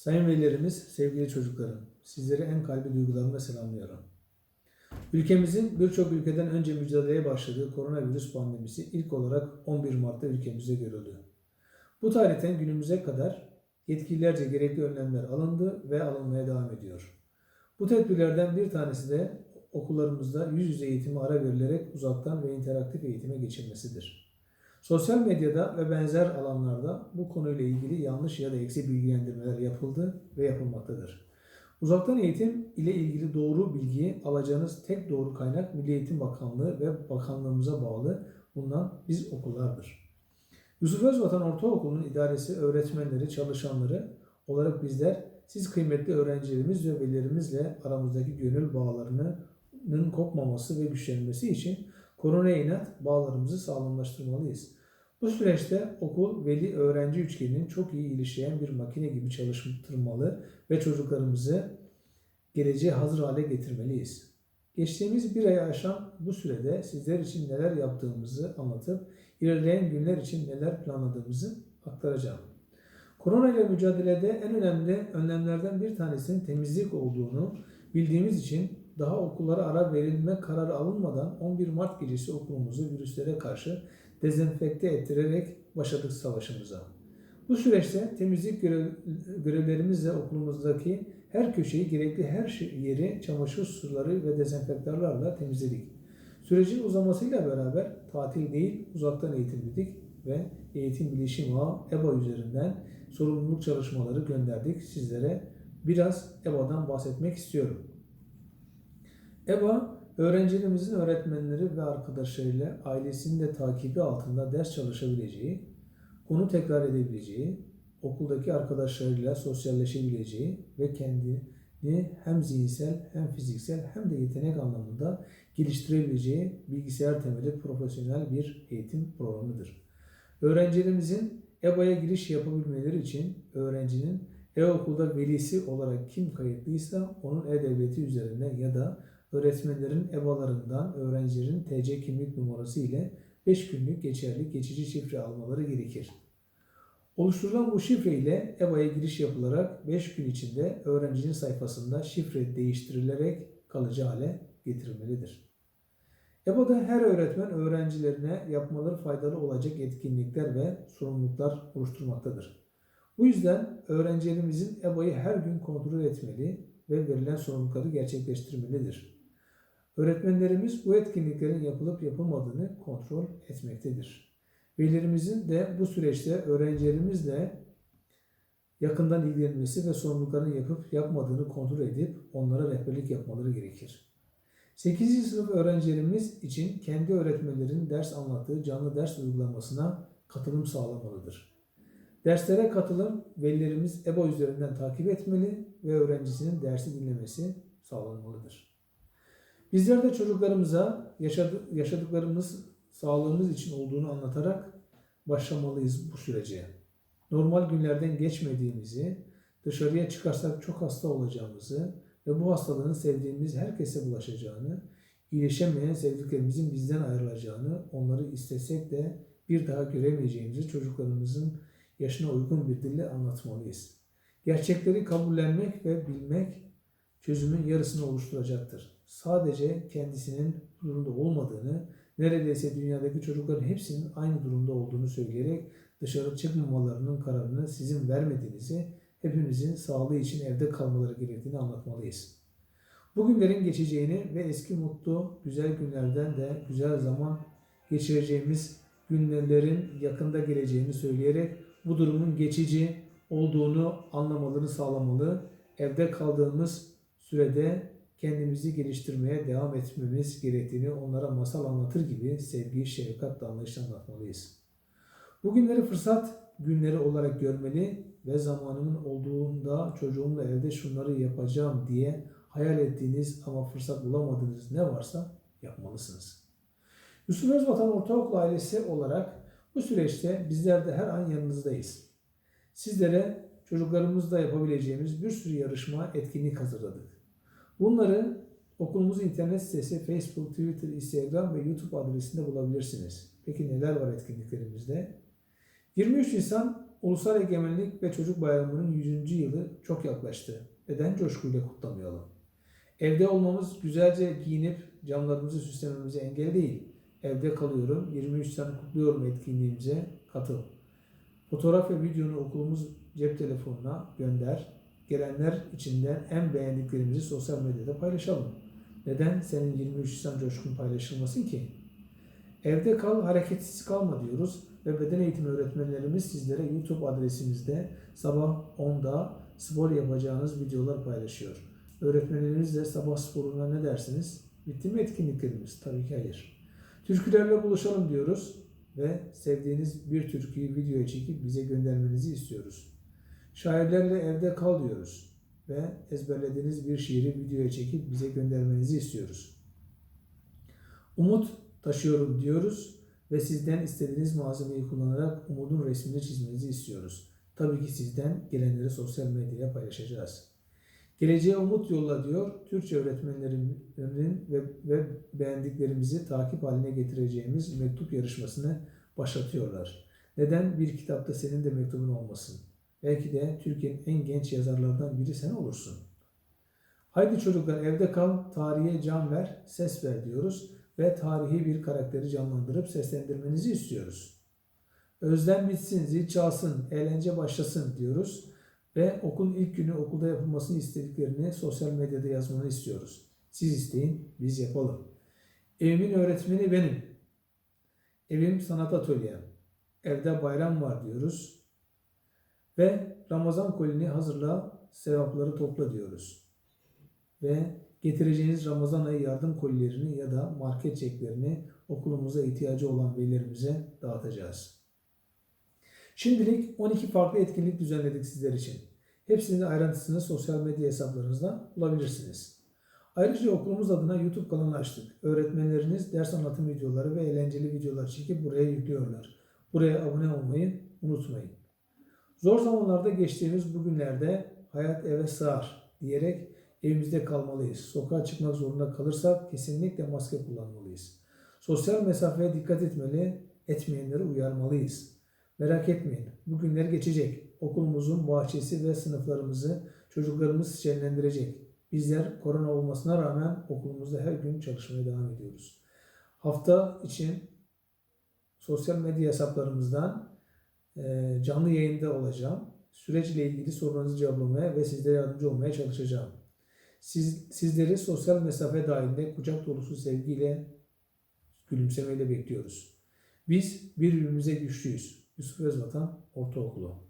Sayın velilerimiz, sevgili çocuklarım, sizleri en kalbi duygularımla selamlıyorum. Ülkemizin birçok ülkeden önce mücadeleye başladığı koronavirüs pandemisi ilk olarak 11 Mart'ta ülkemizde görüldü. Bu tarihten günümüze kadar yetkililerce gerekli önlemler alındı ve alınmaya devam ediyor. Bu tedbirlerden bir tanesi de okullarımızda yüz yüze eğitime ara verilerek uzaktan ve interaktif eğitime geçilmesidir. Sosyal medyada ve benzer alanlarda bu konuyla ilgili yanlış ya da eksi bilgilendirmeler yapıldı ve yapılmaktadır. Uzaktan eğitim ile ilgili doğru bilgiyi alacağınız tek doğru kaynak Milli Eğitim Bakanlığı ve bakanlığımıza bağlı bulunan biz okullardır. Yusuf Özvatan Ortaokulu'nun idaresi, öğretmenleri, çalışanları olarak bizler siz kıymetli öğrencilerimiz ve velilerimizle aramızdaki gönül bağlarının kopmaması ve güçlenmesi için koronaya inat bağlarımızı sağlamlaştırmalıyız. Bu süreçte okul, veli, öğrenci üçgeninin çok iyi ilişkiyen bir makine gibi çalıştırmalı ve çocuklarımızı geleceğe hazır hale getirmeliyiz. Geçtiğimiz bir ayı aşan bu sürede sizler için neler yaptığımızı anlatıp ilerleyen günler için neler planladığımızı aktaracağım. Korona ile mücadelede en önemli önlemlerden bir tanesinin temizlik olduğunu bildiğimiz için daha okullara ara verilme kararı alınmadan 11 Mart gecesi okulumuzu virüslere karşı dezenfekte ettirerek başladık savaşımıza. Bu süreçte temizlik görev, görevlerimizle okulumuzdaki her köşeyi, gerekli her şey- yeri çamaşır suları ve dezenfektarlarla temizledik. Sürecin uzamasıyla beraber tatil değil, uzaktan eğitim dedik ve Eğitim Bilişim Ağı EBA üzerinden sorumluluk çalışmaları gönderdik sizlere. Biraz EBA'dan bahsetmek istiyorum. EBA, öğrencilerimizin öğretmenleri ve arkadaşlarıyla ailesinin de takibi altında ders çalışabileceği, konu tekrar edebileceği, okuldaki arkadaşlarıyla sosyalleşebileceği ve kendini hem zihinsel hem fiziksel hem de yetenek anlamında geliştirebileceği bilgisayar temelli profesyonel bir eğitim programıdır. Öğrencilerimizin EBA'ya giriş yapabilmeleri için öğrencinin e-okulda velisi olarak kim kayıtlıysa onun e-devleti üzerinden ya da öğretmenlerin EBA'larından öğrencilerin TC kimlik numarası ile 5 günlük geçerli geçici şifre almaları gerekir. Oluşturulan bu şifre ile EBA'ya giriş yapılarak 5 gün içinde öğrencinin sayfasında şifre değiştirilerek kalıcı hale getirilmelidir. EBA'da her öğretmen öğrencilerine yapmaları faydalı olacak etkinlikler ve sorumluluklar oluşturmaktadır. Bu yüzden öğrencilerimizin EBA'yı her gün kontrol etmeli ve verilen sorumlulukları gerçekleştirmelidir. Öğretmenlerimiz bu etkinliklerin yapılıp yapılmadığını kontrol etmektedir. Velilerimizin de bu süreçte öğrencilerimizle yakından ilgilenmesi ve sorumluluklarını yapıp yapmadığını kontrol edip onlara rehberlik yapmaları gerekir. 8. sınıf öğrencilerimiz için kendi öğretmenlerinin ders anlattığı canlı ders uygulamasına katılım sağlamalıdır. Derslere katılım velilerimiz EBA üzerinden takip etmeli ve öğrencisinin dersi dinlemesi sağlanmalıdır. Bizler de çocuklarımıza yaşadı, yaşadıklarımız sağlığımız için olduğunu anlatarak başlamalıyız bu sürece. Normal günlerden geçmediğimizi, dışarıya çıkarsak çok hasta olacağımızı ve bu hastalığın sevdiğimiz herkese bulaşacağını, iyileşemeyen sevdiklerimizin bizden ayrılacağını, onları istesek de bir daha göremeyeceğimizi çocuklarımızın yaşına uygun bir dille anlatmalıyız. Gerçekleri kabullenmek ve bilmek çözümün yarısını oluşturacaktır. Sadece kendisinin durumda olmadığını, neredeyse dünyadaki çocukların hepsinin aynı durumda olduğunu söyleyerek dışarı çıkmamalarının kararını sizin vermediğinizi, hepimizin sağlığı için evde kalmaları gerektiğini anlatmalıyız. Bugünlerin geçeceğini ve eski mutlu, güzel günlerden de güzel zaman geçireceğimiz günlerin yakında geleceğini söyleyerek bu durumun geçici olduğunu anlamalarını sağlamalı. Evde kaldığımız sürede kendimizi geliştirmeye devam etmemiz gerektiğini onlara masal anlatır gibi sevgi, şefkat, anlayışla anlatmalıyız. Bugünleri fırsat günleri olarak görmeli ve zamanımın olduğunda çocuğumla evde şunları yapacağım diye hayal ettiğiniz ama fırsat bulamadığınız ne varsa yapmalısınız. Yusuf Özvatan Ortaokul ailesi olarak bu süreçte bizler de her an yanınızdayız. Sizlere çocuklarımızla yapabileceğimiz bir sürü yarışma, etkinlik hazırladık. Bunları okulumuzun internet sitesi Facebook, Twitter, Instagram ve YouTube adresinde bulabilirsiniz. Peki neler var etkinliklerimizde? 23 Nisan Ulusal Egemenlik ve Çocuk Bayramı'nın 100. yılı çok yaklaştı. Neden coşkuyla kutlamayalım? Evde olmamız, güzelce giyinip camlarımızı süslememize engel değil. Evde kalıyorum, 23 tane kutluyorum etkinliğimize katıl. Fotoğraf ve videonu okulumuz cep telefonuna gönder. Gelenler içinden en beğendiklerimizi sosyal medyada paylaşalım. Neden senin 23 Nisan coşkun paylaşılmasın ki? Evde kal, hareketsiz kalma diyoruz ve beden eğitimi öğretmenlerimiz sizlere YouTube adresimizde sabah 10'da spor yapacağınız videolar paylaşıyor. Öğretmenlerimiz de sabah sporuna ne dersiniz? Bitti mi etkinliklerimiz? Tabii ki hayır. Türkülerle buluşalım diyoruz ve sevdiğiniz bir türküyü videoya çekip bize göndermenizi istiyoruz. Şairlerle evde kal diyoruz ve ezberlediğiniz bir şiiri videoya çekip bize göndermenizi istiyoruz. Umut taşıyorum diyoruz ve sizden istediğiniz malzemeyi kullanarak umudun resmini çizmenizi istiyoruz. Tabii ki sizden gelenleri sosyal medyaya paylaşacağız. Geleceğe umut yolla diyor. Türkçe öğretmenlerinin ve, ve beğendiklerimizi takip haline getireceğimiz mektup yarışmasını başlatıyorlar. Neden bir kitapta senin de mektubun olmasın? Belki de Türkiye'nin en genç yazarlardan biri sen olursun. Haydi çocuklar evde kal, tarihe can ver, ses ver diyoruz ve tarihi bir karakteri canlandırıp seslendirmenizi istiyoruz. Özlem bitsin, zil çalsın, eğlence başlasın diyoruz ve okulun ilk günü okulda yapılmasını istediklerini sosyal medyada yazmanı istiyoruz. Siz isteyin, biz yapalım. Evimin öğretmeni benim. Evim sanat atölyem. Evde bayram var diyoruz. Ve Ramazan kolini hazırla, sevapları topla diyoruz. Ve getireceğiniz Ramazan ayı yardım kolilerini ya da market çeklerini okulumuza ihtiyacı olan velilerimize dağıtacağız. Şimdilik 12 farklı etkinlik düzenledik sizler için. Hepsinin ayrıntısını sosyal medya hesaplarınızda bulabilirsiniz. Ayrıca okulumuz adına YouTube kanalı açtık. Öğretmenleriniz ders anlatım videoları ve eğlenceli videolar çekip buraya yüklüyorlar. Buraya abone olmayı unutmayın. Zor zamanlarda geçtiğimiz bu günlerde hayat eve sığar diyerek evimizde kalmalıyız. Sokağa çıkmak zorunda kalırsak kesinlikle maske kullanmalıyız. Sosyal mesafeye dikkat etmeli, etmeyenleri uyarmalıyız. Merak etmeyin, bu günler geçecek. Okulumuzun bahçesi ve sınıflarımızı çocuklarımız şenlendirecek. Bizler korona olmasına rağmen okulumuzda her gün çalışmaya devam ediyoruz. Hafta için sosyal medya hesaplarımızdan canlı yayında olacağım. Süreçle ilgili sorularınızı cevaplamaya ve sizlere yardımcı olmaya çalışacağım. Siz, sizleri sosyal mesafe dahilinde kucak dolusu sevgiyle, gülümsemeyle bekliyoruz. Biz birbirimize güçlüyüz. Yusuf Özvatan Ortaokulu.